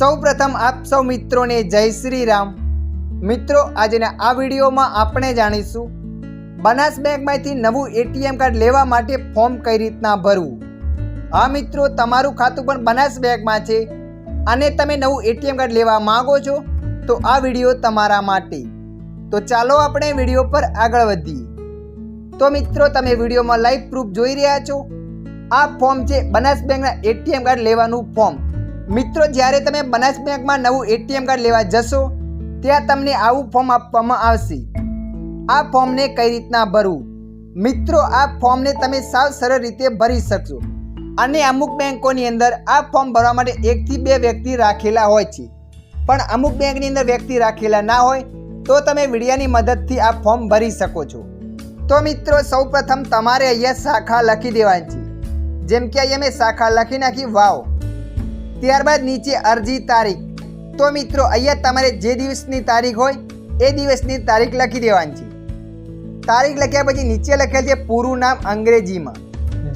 સૌ પ્રથમ આપ સૌ મિત્રોને જય શ્રી રામ મિત્રો, આજના આ વિડીયોમાં આપણે જાણીશું, બનાસ બેંકમાંથી નવું એટીએમ કાર્ડ લેવા માટે ફોર્મ કઈ રીતના ભરવું? હા મિત્રો, તમારું ખાતું પણ બનાસ બેંકમાં છે. અને તમે નવું એટીએમ કાર્ડ લેવા માંગો છો, તો આ વીડિયો તમારા માટે. તો ચાલો આપણે વીડિયો પર આગળ વધીએ. તો મિત્રો, તમે વિડીયોમાં લાઈવ પ્રૂફ જોઈ રહ્યા છો. આ ફોર્મ છે, બનાસ બેંકના એટીએમ કાર્ડ લેવાનું ફોર્મ. મિત્રો, જ્યારે તમે બનાસ બેંકમાં નવું એટીએમ કાર્ડ લેવા જશો, ત્યાં તમને આવું ફોર્મ આપવામાં આવશે. આ ફોર્મને કઈ રીતના ભરવું? મિત્રો, આ ફોર્મને તમે સાવ સરળ રીતે ભરી શકશો. અને અમુક બેંકોની અંદર આ ફોર્મ ભરવા માટે એકથી બે વ્યક્તિ રાખેલા હોય છે. પણ અમુક બેંકની અંદર વ્યક્તિ રાખેલા ના હોય, તો તમે વિડિયાની મદદથી આ ફોર્મ ભરી શકો છો. તો મિત્રો, સૌપ્રથમ તમારે અહીંયા શાખા લખી દેવાની છે. જેમ કે અહીંયા મેં શાખા લખી નાખી, વાવ. ત્યારબાદ નીચે અરજી તારીખ. તો મિત્રો, અહીંયા તમારે જે દિવસની તારીખ હોય, એ દિવસની તારીખ લખી દેવાની છે. તારીખ લખ્યા પછી નીચે લખેલ છે પૂરું નામ અંગ્રેજીમાં.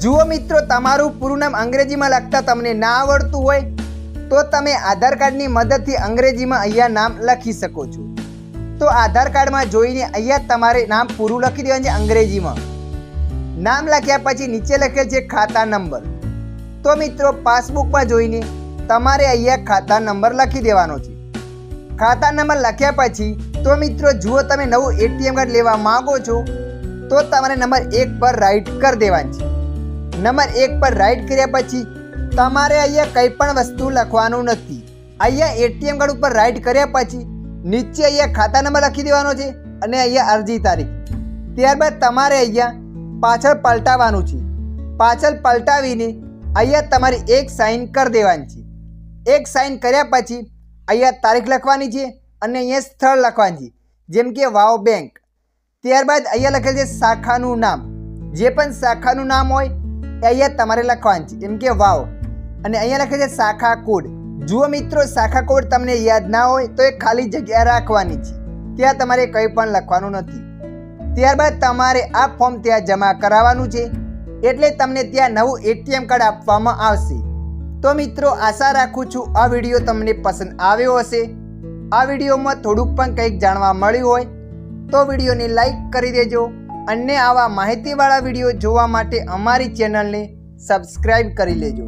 જુઓ મિત્રો, તમારું પૂરું નામ અંગ્રેજીમાં લખતા તમને ના આવડતું હોય, તો તમે આધાર કાર્ડની મદદથી અંગ્રેજીમાં અહીંયા નામ લખી શકો છો. તો આધાર કાર્ડમાં જોઈને અહીંયા તમારે નામ પૂરું લખી દેવાનું છે અંગ્રેજીમાં. નામ લખ્યા પછી નીચે લખેલ છે ખાતા નંબર. તો મિત્રો, પાસબુકમાં જોઈને તમારે અહીંયા ખાતા નંબર લખી દેવાનો છે. ખાતા નંબર લખ્યા પછી તો મિત્રો જુઓ તમે નવું એટીએમ કાર્ડ લેવા માંગો છો, તો તમારે નંબર એક પર રાઈટ કરી દેવાની છે. નંબર એક પર રાઈટ કર્યા પછી તમારે અહીંયા કંઈ પણ વસ્તુ લખવાનું નથી. અહીંયા એટીએમ કાર્ડ ઉપર રાઈટ કર્યા પછી નીચે અહીંયા ખાતા નંબર લખી દેવાનો છે અને અહીંયા અરજી તારીખ. ત્યારબાદ તમારે અહીંયા પાછળ પલટાવવાનું છે. પાછળ પલટાવીને અહીંયા તમારી એક સાઈન કરી દેવાની છે. એક સાઈન કર્યા પછી અહીંયા તારીખ લખવાની છે અને અહીંયા સ્થળ લખવાની છે. જેમ કે વાવ બેંક ત્યારબાદ અહીંયા લખેલ છે શાખાનું નામ. જે પણ શાખાનું નામ હોય એ અહીંયા તમારે લખવાનું છે. જેમ કે વાવ. અને અહીંયા લખે છે શાખા કોડ. જુઓ મિત્રો, શાખા કોડ તમને યાદ ના હોય તો એ ખાલી જગ્યા રાખવાની છે. ત્યાં તમારે કંઈ પણ લખવાનું નથી. ત્યારબાદ તમારે આ ફોર્મ ત્યાં જમા કરાવવાનું છે. એટલે તમને ત્યાં નવું એટીએમ કાર્ડ આપવામાં આવશે. તો મિત્રો, આશા રાખું છું આ વીડિયો તમને પસંદ આવ્યો હશે. આ વિડીયોમાં થોડુંક પણ કંઈક જાણવા મળ્યું હોય, તો વિડીયોને લાઈક કરી દેજો અને આવા માહિતીવાળા વીડિયો જોવા માટે અમારી ચેનલને સબસ્ક્રાઈબ કરી લેજો.